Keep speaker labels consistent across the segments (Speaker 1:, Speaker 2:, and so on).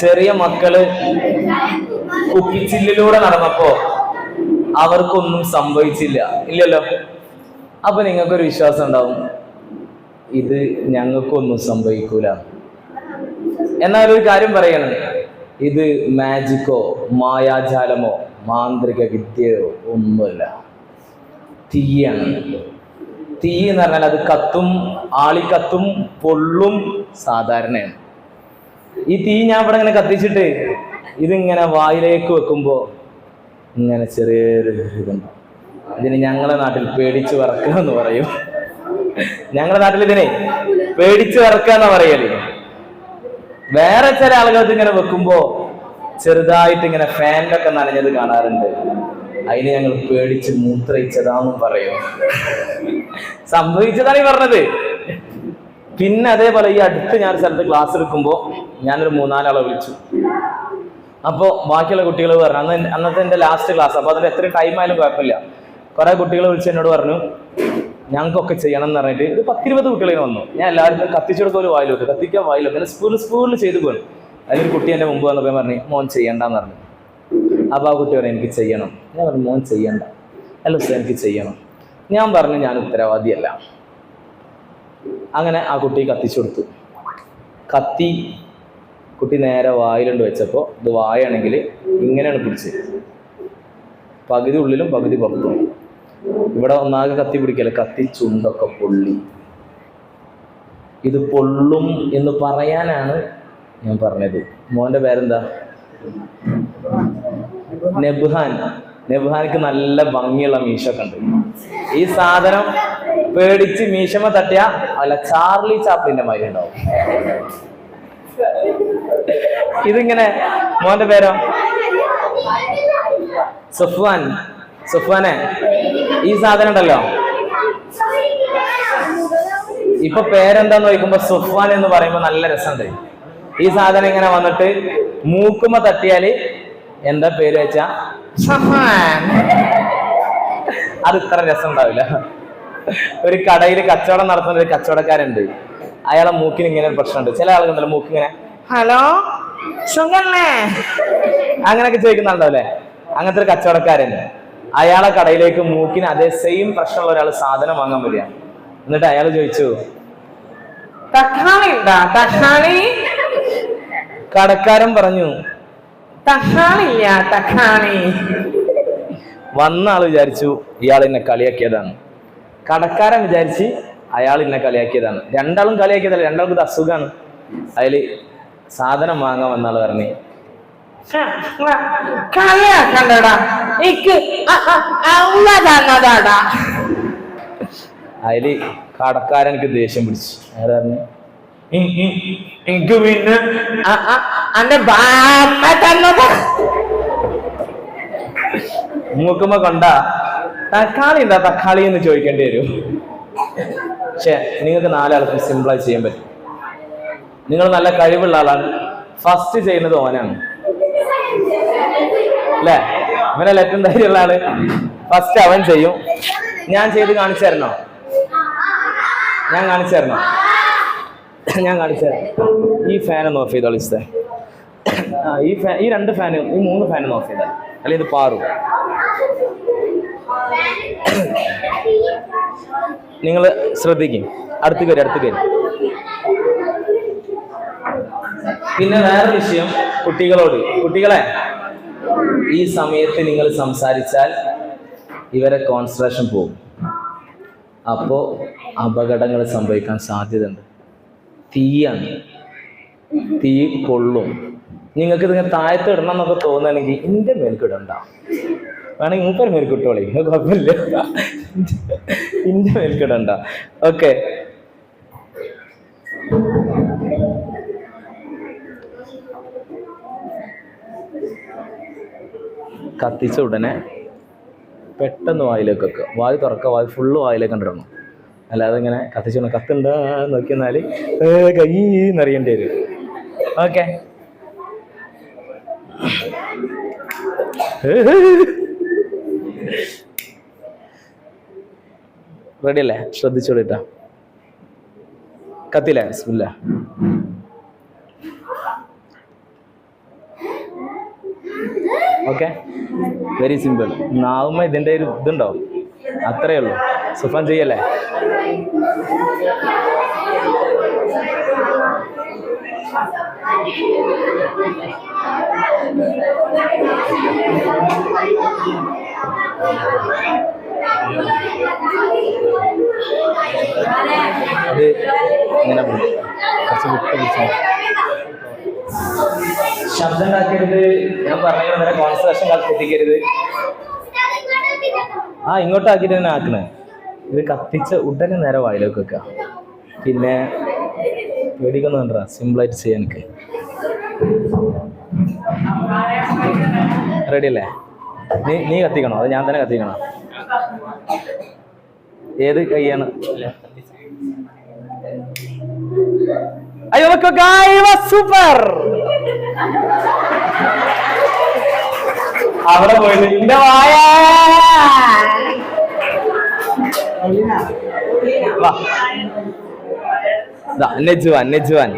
Speaker 1: ചെറിയ മക്കൾ കുപ്പിച്ചില്ലിലൂടെ നടന്നപ്പോ അവർക്കൊന്നും സംഭവിച്ചില്ല. ഇല്ലല്ലോ? അപ്പൊ നിങ്ങൾക്കൊരു വിശ്വാസം ഉണ്ടാവും. ഇത് ഞങ്ങൾക്കൊന്നും സംഭവിക്കൂല. എന്നാൽ ഒരു കാര്യം പറയണം. ഇത് മാജിക്കോ മായാജാലമോ മാന്ത്രിക വിദ്യയോ ഒന്നുമല്ല. തീയാണ്. തീ എന്ന് പറഞ്ഞാൽ അത് കത്തും ആളിക്കത്തും പൊള്ളും സാധാരണയാണ്. ഈ തീ ഞാൻ ഇവിടെ ഇങ്ങനെ കത്തിച്ചിട്ട് ഇതിങ്ങനെ വായിലേക്ക് വെക്കുമ്പോ ഇങ്ങനെ ചെറിയൊരു ഇതുണ്ടാവും. ഇതിന് ഞങ്ങളെ നാട്ടിൽ പേടിച്ച് വറക്കുക എന്ന് പറയും. ഞങ്ങളുടെ നാട്ടിൽ ഇതിനെ പേടിച്ച് വറക്കുക എന്ന് പറയൽ. വേറെ ചില ആളുകൾക്ക് ഇങ്ങനെ വെക്കുമ്പോ ചെറുതായിട്ട് ഇങ്ങനെ ഫാനിലൊക്കെ നനഞ്ഞത് കാണാറുണ്ട്. അതിന് ഞങ്ങൾ പേടിച്ച് മൂത്രയിച്ചതാന്നും പറയും. സംഭവിച്ചതാണ് ഈ പറഞ്ഞത്. പിന്നെ അതേപോലെ ഈ അടുത്ത് ഞാൻ സ്ഥലത്ത് ക്ലാസ് എടുക്കുമ്പോൾ ഞാനൊരു മൂന്നാലാളെ വിളിച്ചു. അപ്പോൾ ബാക്കിയുള്ള കുട്ടികൾ പറഞ്ഞു അന്ന് അന്നത്തെ എന്റെ ലാസ്റ്റ് ക്ലാസ് അപ്പോൾ അതിൽ എത്ര ടൈം ആയാലും കുഴപ്പമില്ല. കുറേ കുട്ടികൾ വിളിച്ച് എന്നോട് പറഞ്ഞു ഞങ്ങൾക്കൊക്കെ ചെയ്യണം എന്ന് പറഞ്ഞിട്ട് ഒരു പത്തിരുപത് കുട്ടികളിങ്ങനെ വന്നു. ഞാൻ എല്ലാവർക്കും കത്തിച്ചെടുക്കുക ഒരു വായിലോട്ട് കത്തിക്കാൻ വായിലോട്ട് അങ്ങനെ സ്പൂണിൽ സ്പൂറിൽ ചെയ്തു പോകും അതിലൊരു കുട്ടി എന്റെ മുമ്പ് വന്നപ്പോൾ പറഞ്ഞു മോൻ ചെയ്യണ്ടെന്ന് പറഞ്ഞു. അപ്പോൾ ആ കുട്ടി പറഞ്ഞു എനിക്ക് ചെയ്യണം. ഞാൻ പറഞ്ഞു മോൻ ചെയ്യണ്ട. അല്ല സാർ എനിക്ക് ചെയ്യണം. ഞാൻ പറഞ്ഞു ഞാൻ ഉത്തരവാദിയല്ല. അങ്ങനെ ആ കുട്ടി കത്തിച്ചു കൊടുത്തു. കത്തി കുട്ടി നേരെ വായിലുണ്ട് വെച്ചപ്പോൾ ഇത് വായാണെങ്കിൽ ഇങ്ങനെയാണ് പിടിച്ച്. പകുതി ഉള്ളിലും പകുതി പുറത്തും. ഇവിടെ ഒന്നാകെ കത്തി പിടിക്കല്ലേ? കത്തി ചുണ്ടൊക്കെ പൊള്ളി. ഇത് പൊള്ളും എന്ന് പറയാനാണ് ഞാൻ പറഞ്ഞത്. മോന്റെ പേരെന്താ? നെബ്ഹാൻ. നെബ്ഹാനിക്ക് നല്ല ഭംഗിയുള്ള മീശൊക്കെ ഉണ്ട്. ഈ സാധനം പേടിച്ച് മീശമ തട്ടിയ അല്ല ചാർലി ചാപ്ലിന്റെ മാതിരി ഉണ്ടാവും. ഇതിങ്ങനെ മോന്റെ പേരോ? സുഫ്വാൻ. സുഫ്വാനെ ഈ സാധനം ഉണ്ടല്ലോ. ഇപ്പൊ പേരെന്താന്ന് ചോദിക്കുമ്പോ സുഫ്വാൻ എന്ന് പറയുമ്പോ നല്ല രസമുണ്ട്. ഈ സാധനം ഇങ്ങനെ വന്നിട്ട് മൂക്കുമ്പോ തട്ടിയാൽ എന്താ പേര് വെച്ചാ? അത് ഇത്ര രസം ഉണ്ടാവില്ല. ഒരു കടയിൽ കച്ചവടം നടത്തുന്ന ഒരു കച്ചവടക്കാരുണ്ട് അയാളെ മൂക്കിന് ഇങ്ങനെ ഒരു പ്രശ്നമുണ്ട്. ചില ആളുകളുണ്ടല്ലോ മൂക്ക് ഇങ്ങനെ ഹലോ? സുഖല്ലേ? അങ്ങനെയൊക്കെ ചോദിക്കുന്നുണ്ടാവല്ലേ? അങ്ങനത്തെ ഒരു കച്ചവടക്കാരൻ. അയാളെ കടയിലേക്ക് മൂക്കിന് അതേ സെയിം പ്രശ്നമുള്ള ഒരാൾ സാധനം വാങ്ങാൻ വരിക. എന്നിട്ട് അയാൾ ചോദിച്ചു തക്കാളി ഉണ്ടാ? തക്കാളി? കടക്കാരൻ പറഞ്ഞു തക്കാളി ഇല്ല തക്കാളി. വന്ന ആൾ വിചാരിച്ചു ഇയാൾ എന്നെ കളിയാക്കിയതാണ്. കടക്കാരൻ വിചാരിച്ച് അയാൾ എന്നെ കളിയാക്കിയതാണ്. രണ്ടാളും കളിയാക്കിയതല്ല രണ്ടാൾക്കും ഇത് അസുഖമാണ് അതിൽ സാധനം വാങ്ങാൻ വന്നാൾ പറഞ്ഞു.
Speaker 2: കളിയാക്കണ്ടടാ. എനിക്ക് തന്നതാടാ.
Speaker 1: അതിൽ കടക്കാരനക്ക് ദേഷ്യം പിടിച്ചു. അയാൾ പറഞ്ഞു
Speaker 2: എനിക്ക് പിന്നെ അന്റെ ബാപ്പ തന്നതാ.
Speaker 1: മൂക്കുമ്പോ കണ്ട തക്കാളി എന്താ തക്കാളി എന്ന് ചോദിക്കേണ്ടി വരും. പക്ഷെ നിങ്ങൾക്ക് നാലാൾക്കും സിമ്പിളായി ചെയ്യാൻ പറ്റും. നിങ്ങൾ നല്ല കഴിവുള്ള ആളാണ്. ഫസ്റ്റ് ചെയ്യുന്നത് ഓനാണ്. അല്ലേ? അവനല്ല ഏറ്റവും ധൈര്യമുള്ള ആൾ. ഫസ്റ്റ് അവൻ ചെയ്യും. ഞാൻ ചെയ്ത് കാണിച്ചു തരണോ? ഞാൻ കാണിച്ചു തരണോ? ഞാൻ കാണിച്ചു തരാം. ഈ ഫാൻ ഒന്ന് ഓഫ് ചെയ്തോളൂ ഇഷ്ടേ ആ ഈ ഫാൻ ഈ രണ്ട് ഫാനും ഈ മൂന്ന് ഫാനും ഓഫ് ചെയ്താൽ അല്ലെങ്കിൽ ഇത് പാറും. നിങ്ങൾ ശ്രദ്ധിക്കും. അടുത്ത് കയറി അടുത്ത് കയറി പിന്നെ വേറെ വിഷയം കുട്ടികളോട്. കുട്ടികളെ ഈ സമയത്ത് നിങ്ങൾ സംസാരിച്ചാൽ ഇവരെ കോൺസെൻട്രേഷൻ പോകും. അപ്പോൾ അപകടങ്ങൾ സംഭവിക്കാൻ സാധ്യതയുണ്ട്. തീയാണ്. തീ കൊള്ളും. നിങ്ങൾക്ക് ഇതിങ്ങനെ താഴത്ത് ഇടണം എന്നൊക്കെ തോന്നുകയാണെങ്കിൽ എന്റെ മേൽക്ക് ഇടണ്ട വേണമെങ്കിൽ മൂപ്പര് മേൽക്ക് ഇട്ടോളി അത് കുഴപ്പമില്ല. ഇന്റെ മേൽക്കിടണ്ട ഓക്കെ. കത്തിച്ച ഉടനെ പെട്ടെന്ന് വായിലേക്ക് വെക്കുക വായ് തുറക്കുക വായ് ഫുള്ള് വായിലേക്ക് കണ്ടിടണം അല്ലാതെ ഇങ്ങനെ കത്തിച്ചു കത്തുണ്ടോ നോക്കിയെന്നാൽ കൈ എന്നറിയേണ്ടി വരും. ഓക്കെ. റെഡി അല്ലേ? ശ്രദ്ധിച്ചോളിട്ടാ. കത്തില്ലേ ബിസ്മില്ല. ഓക്കെ വെരി സിമ്പിൾ നാവുമ്പോ ഇതിന്റെ ഒരു ഇതുണ്ടാവും. അത്രേ ഉള്ളൂ. സുഫാൻ ചെയ്യല്ലേ? അത് ഇങ്ങനെ കുറച്ച് വിട്ട് പിടിച്ചു. ശബ്ദം ഉണ്ടാക്കരുത് ഞാൻ പറഞ്ഞു വരെ കോൺസെൻട്രേഷൻ കത്തിക്കരുത് ആ ഇങ്ങോട്ടാക്കിയിട്ട് തന്നെ ആക്കണേ. ഇത് കത്തിച്ച ഉടനെ നേരെ വായിലേക്ക് വെക്കുക പിന്നെ പേടിക്കൊന്നും വേണ്ട സിമ്പിളായിട്ട് ചെയ്യാൻ എനിക്ക്. റെഡി അല്ലേ? നീ നീ കത്തിക്കണോ? അത് ഞാൻ തന്നെ കത്തിക്കണോ? ഏത് കൈയാണ്? അയ്യോ സൂപ്പർ അവിടെ പോയിട്ട് എന്റെ വായ. നെജുവാൻ നെജുവാൻ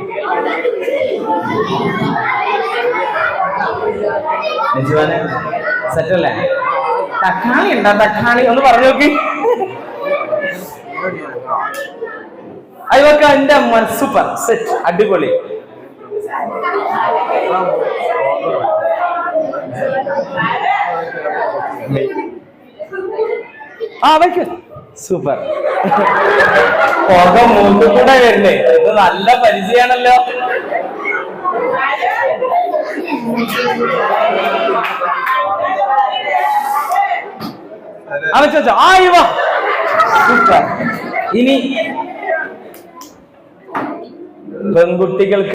Speaker 1: നെജുവാന് സെറ്റ് അല്ലേ തക്കാളി ഉണ്ടാ? തക്കാളി ഒന്ന് പറഞ്ഞു നോക്കി. അയ്യോക്ക എന്റെ അമ്മ സൂപ്പർ സെറ്റ് അടിപൊളി. ആ വയ്ക്ക്. സൂപ്പർ പുക മൂക്കിൽ കൂടെ വരണേ ഇത് നല്ല പരിചയമാണല്ലോ അവച്ചോ വെച്ചോ വെച്ചോ. ആ ഇവ സൂപ്പർ ഇനി പെൺകുട്ടികൾക്ക്